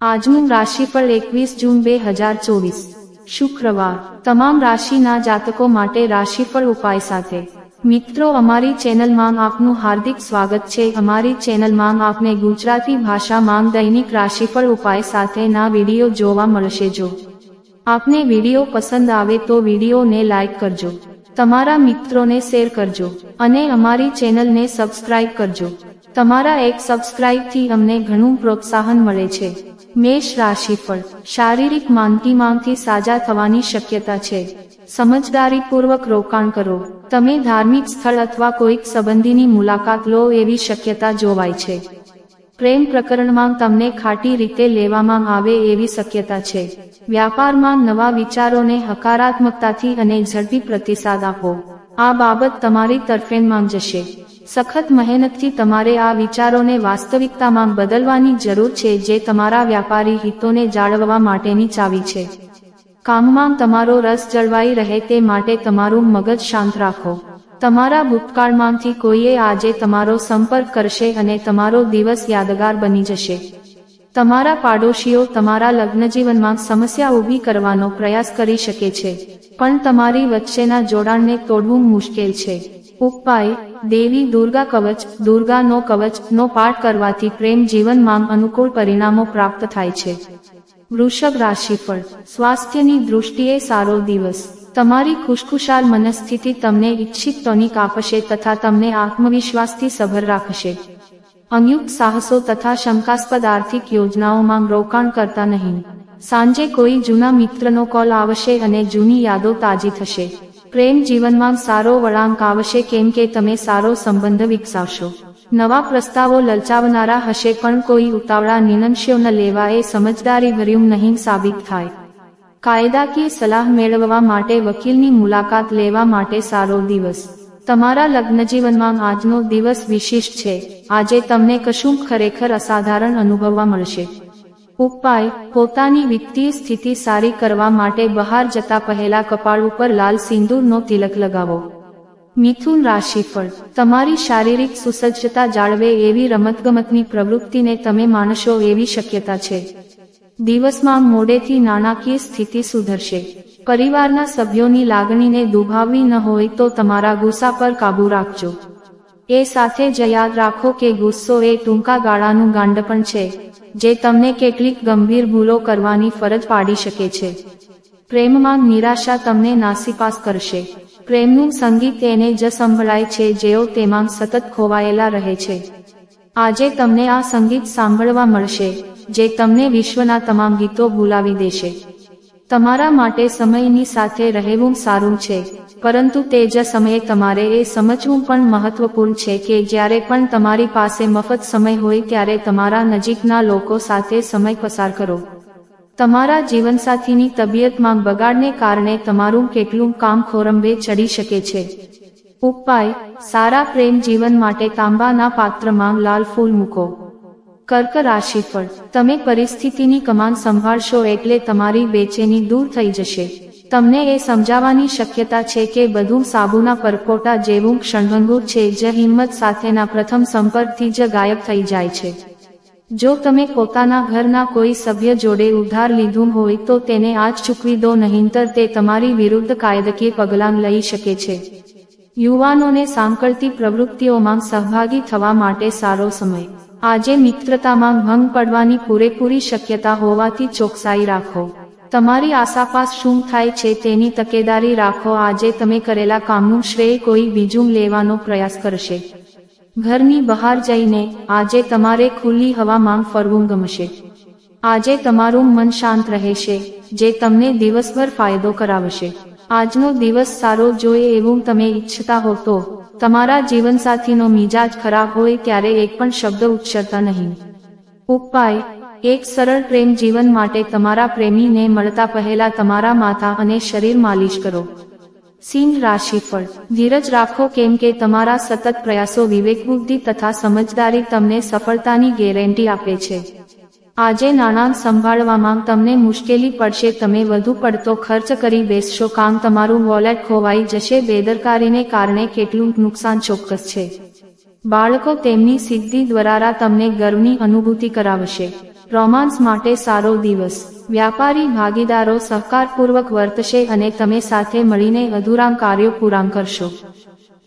આજનું રાશિફળ એકવીસ જૂન બે હજાર ચોવીસ. શુક્રવાર. તમામ રાશિના જાતકો માટે રાશિફળ ઉપાય સાથે. મિત્રો, અમારી ચેનલમાં આપનું હાર્દિક સ્વાગત છે. અમારી ચેનલમાં આપને ગુજરાતી ભાષામાં દૈનિક રાશિફળ ઉપાય સાથેના વીડિયો જોવા મળશે. જો આપને વીડિયો પસંદ આવે તો વિડીયોને લાઇક કરજો. તમારા મિત્રોને શેર કરજો અને અમારી ચેનલને સબસ્ક્રાઇબ કરજો. તમારા એક સબસ્ક્રાઇબથી અમને ઘણું પ્રોત્સાહન મળે છે. મેષ રાશિફળ શારીરિક માનતીમાંથી સાજા થવાની શક્યતા છે. સમજદારીપૂર્વક રોકાણ કરો. તમે ધાર્મિક સ્થળ અથવા કોઈક સંબંધીની મુલાકાત લો એવી શક્યતા જોવાય છે. પ્રેમ પ્રકરણમાં તમને ખાટી રીતે લેવામાં આવે એવી શક્યતા છે. વ્યાપારમાં નવા વિચારોને હકારાત્મકતાથી અને ઝડપી પ્રતિસાદ આપો. આ બાબત તમારી તરફેણમાં જશે સખત મહેનતથી તમારે આ વિચારોને વાસ્તવિકતામાં બદલવાની જરૂર છે જે તમારા વ્યાપારી હિતોને જાળવવા માટેની ચાવી છે. કામમાં તમારો રસ જળવાઈ રહે તે માટે તમારું મગજ શાંત રાખો. તમારા ભૂતકાળમાંથી કોઈએ આજે તમારો સંપર્ક કરશે અને તમારો દિવસ યાદગાર બની જશે. તમારા પાડોશીઓ તમારા લગ્નજીવનમાં સમસ્યા ઊભી કરવાનો પ્રયાસ કરી શકે છે, પણ તમારી વચ્ચેના જોડાણને તોડવું મુશ્કેલ છે. ઉપાય દેવી દુર્ગા કવચ દુર્ગાનો કવચ, નો પાઠ કરવાથી પ્રેમ જીવનમાં અનુકૂળ પરિણામો પ્રાપ્ત થાય છે. વૃષભ રાશિફળ, સ્વાસ્થ્યની દૃષ્ટિએ સારો દિવસ. તમારી ખુશખુશાલ મનસ્થિતિ તમને ઈચ્છિત ટોનિક આપશે તથા તમને આત્મવિશ્વાસથી સભર રાખશે. અનયુક્ત સાહસો તથા શંકાસ્પદ આર્થિક યોજનાઓમાં રોકાણ કરતા નહીં. સાંજે કોઈ જૂના મિત્રનો કોલ આવશે અને જૂની યાદો તાજી થશે. પ્રેમ જીવનમાં સારો વળાંક આવશે કેમ કે તમે સારો સંબંધ વિકસાવશો. નવા પ્રસ્તાવો લલચાવનારા હશે પણ કોઈ ઉતાવળા નિર્ણયો ન લેવા એ સમજદારી ભર્યું નહીં સાબિત થાય. કાયદાકીય સલાહ મેળવવા માટે વકીલની મુલાકાત લેવા માટે સારો દિવસ. તમારા લગ્નજીવનમાં આજનો દિવસ વિશિષ્ટ છે. આજે તમને કશું ખરેખર અસાધારણ અનુભવવા મળશે. ઉપાય, પોતાની વિત્તીય સ્થિતિ સારી કરવા માટે બહાર જતા પહેલા કપાળ ઉપર લાલ સિંદૂરનો તિલક લગાવો. મિથુન રાશિફળ, તમારી શારીરિક સુસજ્જતા જાળવે એવી રમતગમતની પ્રવૃત્તિને તમે માનશો એવી શક્યતા છે. દિવસમાં મોડેથી નાણાકીય સ્થિતિ સુધરશે. પરિવારના સભ્યોની લાગણીને દુભાવવી ન હોય તો તમારા ગુસ્સા પર કાબૂ રાખજો. એ સાથે જ યાદ રાખો કે ગુસ્સો એ ટૂંકા ગાળાનું ગાંડપણ છે, જે તમને કેટલીક ગંભીર ભૂલો કરવાની ફરજ પાડી શકે છે. પ્રેમમાં નિરાશા તમને નાસીપાસ કરશે. પ્રેમનું સંગીત એને જ સંભળાય છે જેઓ તેમાં સતત ખોવાયેલા રહે છે. આજે તમને આ સંગીત સાંભળવા મળશે, જે તમને વિશ્વના તમામ ગીતો ભૂલાવી દેશે. તમારા માટે સમયની સાથે રહેવું સારું છે, પરંતુ તે જ સમયે તમારે એ સમજવું પણ મહત્વપૂર્ણ છે કે જ્યારે પણ તમારી પાસે મફત સમય હોય ત્યારે તમારા નજીકના લોકો સાથે સમય પસાર કરો. તમારા જીવનસાથીની તબિયતમાં બગાડને કારણે તમારું કેટલું કામ ખોરંભે ચડી શકે છે. ઉપાય, સારા પ્રેમ જીવન માટે તાંબાના પાત્રમાં લાલ ફૂલ મૂકો. કર્ક રાશિફળ. તમે પરિસ્થિતિની કમાન સંભાળશો એટલે તમારી બેચેની દૂર થઈ જશે. તમને એ સમજાવવાની શક્યતા છે કે બધું સાબુના પરકોટા જેવું ક્ષણભંગુર છે, જે હિંમત સાથેના પ્રથમ સંપર્કથી જ ગાયબ થઈ જાય છે. જો તમે પોતાના ઘરના કોઈ સભ્ય જોડે ઉધાર લીધું હોય તો તેને આજ ચૂકવી દો, નહીંતર તે તમારી વિરુદ્ધ કાયદકીય પગલાં લઈ શકે છે. યુવાનોને સાંકળતી પ્રવૃત્તિઓમાં સહભાગી થવા માટે સારો સમય. આજે મિત્રતામાં ભંગ પડવાની પૂરેપૂરી શક્યતા હોવાથી ચોકસાઈ રાખો. તમારી આસાપાસ શું થાય છે તેની તકેદારી રાખો. આજે તમે કરેલા કામનું શ્રેય કોઈ બીજું લેવાનો પ્રયાસ કરશે. ઘરની બહાર જઈને આજે તમારે ખુલ્લી હવામાં ફરવું ગમશે. આજે તમારું મન શાંત રહેશે, જે તમને દિવસભર ફાયદો કરાવશે. આજનો દિવસ સારો જોઈએ એવું તમે ઈચ્છતા હો તો તમારા જીવનસાથીનો મિજાજ ખરાબ હોય ત્યારે એક પણ શબ્દ ઉચ્ચરતા નહીં. ઉપાય, એક સરળ પ્રેમ જીવન માટે તમારા પ્રેમીને મળતા પહેલા તમારા માથા અને શરીર માલિશ કરો. સિંહ રાશિફળ ધીરજ રાખો કેમ કે તમારા સતત પ્રયાસો વિવેકબુદ્ધિ તથા સમજદારી તમને સફળતાની ગેરંટી આપે છે. આજે નાણાં સંભાળવામાં તમને મુશ્કેલી પડશે, તમે વધુ પડતો ખર્ચ કરી બેસશો, કામ તમારું વોલેટ ખોવાઈ જશે, બેદરકારીને કારણે કેટલું નુકસાન ચોક્કસ છે. બાળકો તેમની સિદ્ધિ દ્વારા તમને ગર્વની અનુભૂતિ કરાવશે. રોમાન્સ માટે સારો દિવસ. વ્યાપારી ભાગીદારો સહકારપૂર્વક વર્તશે અને તમે સાથે મળીને અધૂરામ કાર્યો પૂરા કરશો.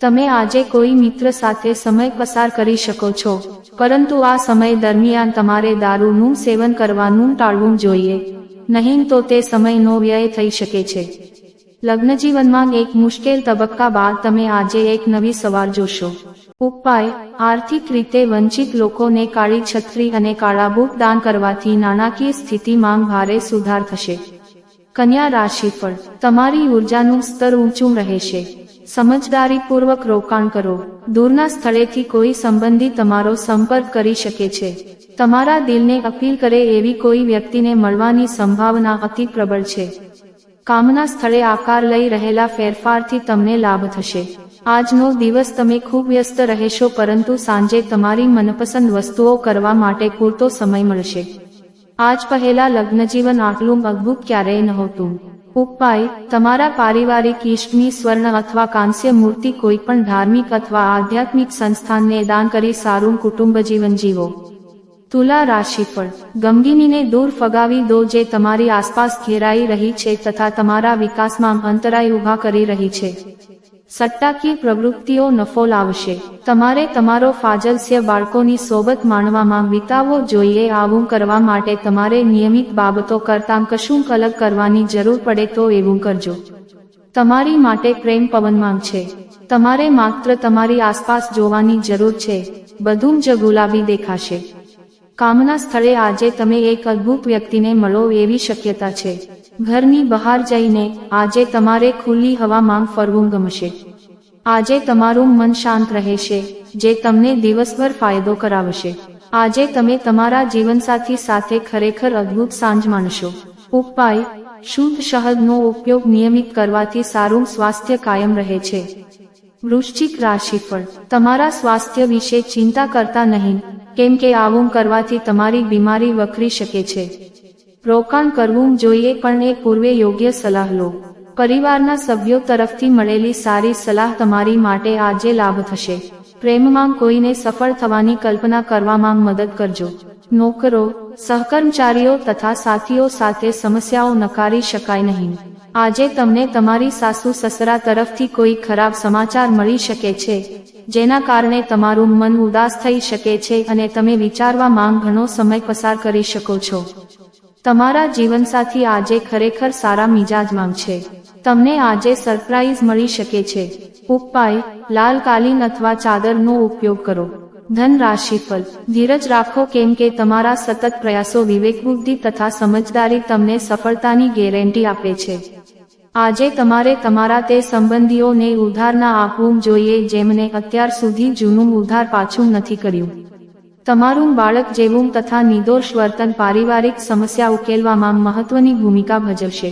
તમે આજે કોઈ મિત્ર સાથે સમય પસાર કરી શકો છો, પરંતુ આ સમય દરમિયાન તમારે દારૂનું સેવન કરવાનું ટાળવું જોઈએ. નહીં તો તે સમયનો વ્યય થઈ શકે છે. લગ્નજીવનમાં એક મુશ્કેલ તબક્કા બાદ તમે આજે એક નવી સવાર જોશો. ઉપાય, આર્થિક રીતે વંચિત લોકોને કાળી છત્રી અને કાળા બુક દાન કરવાથી નાણાકીય સ્થિતિમાં ભારે સુધાર થશે. કન્યા રાશિ પર તમારી ઉર્જાનું સ્તર ઊંચું રહેશે. સમજદારીપૂર્વક રોકાણ કરો. દૂરના સ્થળેથી કોઈ સંબંધી તમારો સંપર્ક કરી શકે છે. તમારા દિલને અપીલ કરે એવી કોઈ વ્યક્તિને મળવાની સંભાવના અતિ પ્રબળ છે. કામના સ્થળે આકાર લઈ રહેલા ફેરફારથી તમને લાભ થશે. આજનો દિવસ તમે ખૂબ વ્યસ્ત રહેશો પરંતુ સાંજે તમારી મનપસંદ વસ્તુઓ કરવા માટે પૂરતો સમય મળશે. આજ પહેલા લગ્નજીવન આટલું અદ્ભુત ક્યારેય નહોતું. ઉપાય, તમારા પારિવારિક ઈષ્ટની સ્વર્ણ અથવા કાંસ્ય મૂર્તિ કોઈ પણ ધાર્મિક અથવા આધ્યાત્મિક સંસ્થાનને દાન કરી સારું કુટુંબ જીવન જીવો. તુલા રાશિ રાશિફળ. ગમગીનીને દૂર ફગાવી દો જે તમારી આસપાસ ઘેરાઈ રહી છે તથા તમારા વિકાસમાં અંતરાય ઊભા કરી રહી છે. સટ્ટાકીય પ્રવૃત્તિઓ નફો લાવશે. તમારે તમારો ફાજલસ્ય બાળકોની સોબત માણવામાં વિતાવવો જોઈએ. આવું કરવા માટે તમારે નિયમિત બાબતો કરતાં કશું અલગ કરવાની જરૂર પડે તો એવું કરજો. તમારી માટે પ્રેમ પવનમાં છે. તમારે માત્ર તમારી આસપાસ જોવાની જરૂર છે. બધું જ ગુલાબી દેખાશે. કામના સ્થળે આજે તમે એક અદ્ભુત વ્યક્તિને મળો એવી શક્યતા છે. ઘરની બહાર જઈને આજે તમારે ખુલ્લી હવામાં ફરવું ગમશે. આજે તમારું મન શાંત રહેશે, જે તમને દિવસભર ફાયદો કરાવશે. આજે તમે તમારા જીવનસાથી સાથે ખરેખર અદ્ભુત સાંજ માણશો. ઉપાય, શુદ્ધ શહદનો ઉપયોગ નિયમિત કરવાથી સારું સ્વાસ્થ્ય કાયમ રહે છે. વૃશ્ચિક રાશિફળ, તમારા સ્વાસ્થ્ય વિશે ચિંતા કરતા નહીં, કેમ કે આવું કરવાથી તમારી બીમારી વખરી શકે છે. રોકાણ કરવું જોઈએ પણ એ પૂર્વે યોગ્ય સલાહ લો. પરિવારના સભ્યો તરફથી મળેલી સારી સલાહ તમારી માટે આજે લાભ થશે. પ્રેમમાં કોઈને સફળ થવાની કલ્પના કરવામાં મદદ કરજો. નોકરો, સહકર્મચારીઓ તથા સાથીઓ સાથે સમસ્યાઓ નકારી શકાય નહીં. આજે તમને તમારી સાસુ સસરા તરફથી કોઈ ખરાબ સમાચાર મળી શકે છે, જેના કારણે તમારું મન ઉદાસ થઈ શકે છે અને તમે વિચારવા માંગ ઘણો સમય પસાર કરી શકો છો. તમારા જીવનસાથી આજે ખરેખર સારા મિજાજમાં છે. તમને આજે સરપ્રાઇઝ મળી શકે છે. ઉપાય, લાલ કાલીન અથવા ચાદરનો ઉપયોગ કરો. ધન રાશિફલ ધીરજ રાખો કેમ કે તમારા સતત પ્રયાસો વિવેકબુદ્ધિ તથા સમજદારી તમને સફળતાની ગેરંટી આપે છે. આજે તમારે તમારા તે સંબંધીઓને ઉધાર ના આપવું જોઈએ જેમને અત્યાર સુધી જૂનું ઉધાર પાછું નથી કર્યું. તમારું બાળક જેવું તથા નિર્દોષ વર્તન પારિવારિક સમસ્યા ઉકેલવામાં મહત્વની ભૂમિકા ભજવશે.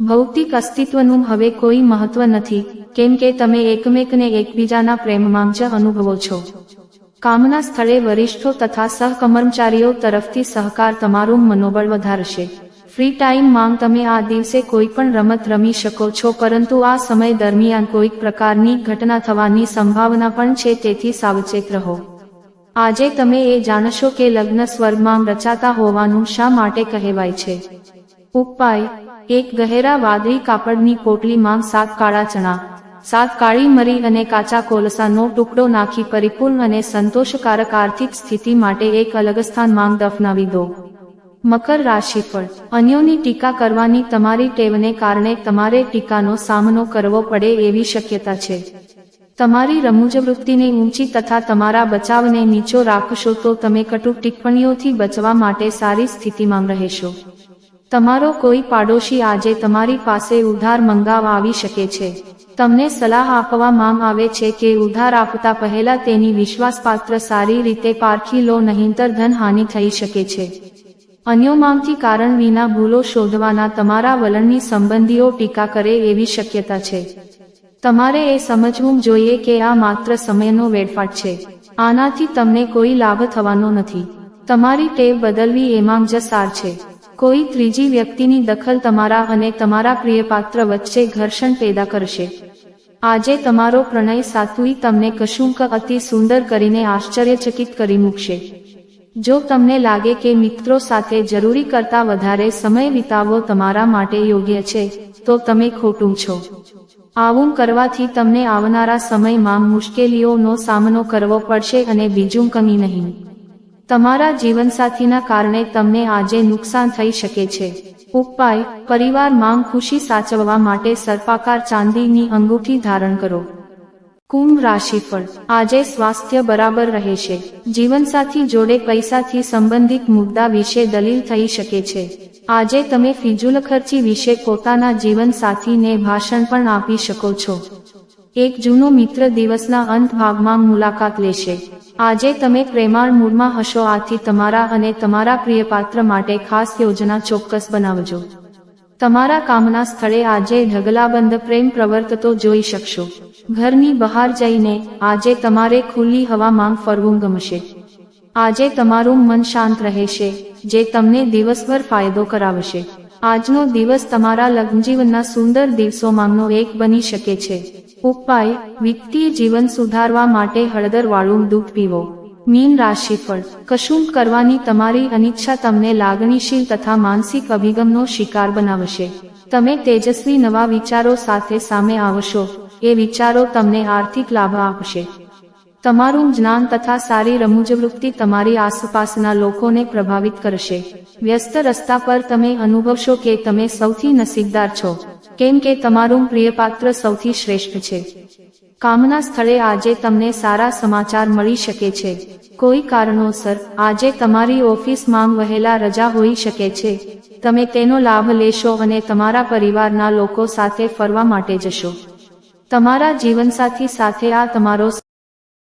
ભૌતિક અસ્તિત્વનું હવે કોઈ મહત્વ નથી, કેમ કે તમે એકમેકને એકબીજાના પ્રેમમાં જ અનુભવો છો. કામના સ્થળે વરિષ્ઠો તથા સહકર્મચારીઓ તરફથી સહકાર તમારું મનોબળ વધારશે. ફ્રી ટાઈમ માંગ તમે આ દિવસે કોઈ પણ રમત રમી શકો છો, પરંતુ આ સમય દરમિયાન કોઈક પ્રકારની ઘટના થવાની સંભાવના પણ છે, તેથી સાવચેત રહો. આજે તમે એ જાણશો કે લગ્ન સ્વર્ગમાં રચાતા હોવાનું શા માટે કહેવાય છે? ઉપાય, એક ગહેરા વાદળી કાપડની પોટલીમાં સાત કાળા ચણા, સાત કાળી મરી અને કાચા કોલસાનો ટુકડો નાખી પરિપૂર્ણ અને સંતોષકારક આર્થિક સ્થિતિ માટે એક અલગ સ્થાન માંગ દફનાવી દો. મકર રાશિફળ અન્યોની ટીકા કરવાની તમારી ટેવને કારણે તમારે ટીકાનો સામનો કરવો પડે એવી શક્યતા છે. તમારી રમૂજ વૃત્તિને ઊંચી તથા તમારા બચાવને નીચો રાખશો તો તમે કટુ ટિપ્પણીઓથી બચવા માટે સારી સ્થિતિમાં રહેશો. તમારો કોઈ પાડોશી આજે તમારી પાસે ઉધાર મંગાવ આવી શકે છે. તમને સલાહ આપવામાં આવે છે કે ઉધાર આપતા પહેલા તેની વિશ્વાસપાત્ર સારી રીતે પારખી લો નહીંતર ધનહાનિ થઈ શકે છે. અન્યોમાંથી કારણ વિના ભૂલો શોધવાના તમારા વલણની સંબંધીઓ ટીકા કરે એવી શક્યતા છે. તમારે એ સમજવું જોઈએ કે આ માત્ર સમયનો વેડફાટ છે. આનાથી તમને કોઈ લાભ થવાનો નથી. તમારી ટેવ બદલવી એમાં જ સાર છે. કોઈ ત્રીજી વ્યક્તિની દખલ તમારા અને તમારા પ્રિયપાત્ર વચ્ચે ઘર્ષણ પેદા કરશે. આજે તમારો પ્રણય સાતુઈ તમને કશુંક અતિ સુંદર કરીને આશ્ચર્યચકિત કરી મૂકશે. જો તમને લાગે કે મિત્રો સાથે જરૂરી કરતા વધારે સમય વિતાવવો તમારા માટે યોગ્ય છે, તો તમે ખોટું છો. આવું કરવાથી તમને આવનારા સમયમાં મુશ્કેલીઓનો સામનો કરવો પડશે અને બીજું કમી નહીં. તમારા જીવનસાથીના કારણે તમને આજે નુકસાન થઈ શકે છે. ઉપાય, પરિવાર માંગ ખુશી સાચવવા માટે સર્પાકાર ચાંદીની અંગૂઠી ધારણ કરો. કુંભ રાશિફળ, આજે સ્વાસ્થ્ય બરાબર રહેશે. જીવનસાથી જોડે પૈસાથી સંબંધિત મુદ્દા વિશે દલીલ થઈ શકે છે. આજે તમે ફિજુલ ખર્ચી વિશે પોતાના જીવનસાથીને ભાષણ પણ આપી શકો છો. એક જૂનો મિત્ર દિવસના અંત ભાગમાં મુલાકાત લેશે. આજે તમે પ્રેમાળ મૂડમાં હશો, આથી તમારા અને તમારા પ્રિયપાત્ર માટે ખાસ યોજના ચોક્કસ બનાવજો. તમારા કામના સ્થળે આજે ઢગલાબંધ પ્રેમ પ્રવર્તતો જોઈ શકશો. ઘરની બહાર જઈને આજે તમારે ખુલ્લી હવામાં ફરવું ગમશે. આજે તમારું મન શાંત રહેશે. જે તમને દિવસભર ફાયદો કરાવશે. આજનો દિવસ તમારા લગ્નજીવનના સુંદર દિવસોમાંનો એક બની શકે છે. ઉપાય, વિત્તીય જીવન સુધારવા માટે હળદરવાળું દૂધ પીવો. મીન રાશિફળ કશું કરવાની તમારી અનિચ્છા તમને લાગણીશીલ તથા માનસિક અભિગમનો શિકાર બનાવશે. તમે તેજસ્વી નવા વિચારો સાથે સામે આવશો. એ વિચારો તમને આર્થિક લાભ આપશે. તમારું જ્ઞાન તથા સારી રમૂજવૃત્તિ તમારી આસપાસના લોકોને પ્રભાવિત કરશે. વ્યસ્ત રસ્તા પર તમે અનુભવશો કે તમે સૌથી નસીબદાર છો. કેમ કે તમારું પ્રિયપાત્ર સૌથી શ્રેષ્ઠ છે. કામના સ્થળે આજે તમને સારા સમાચાર મળી શકે છે. કોઈ કારણોસર, આજે તમારી ઓફિસમાં વહેલા રજા હોઈ શકે છે. તમે તેનો લાભ લેશો અને તમારા પરિવારના લોકો સાથે ફરવા માટે જશો. તમારા જીવનસાથી સાથે આ તમારો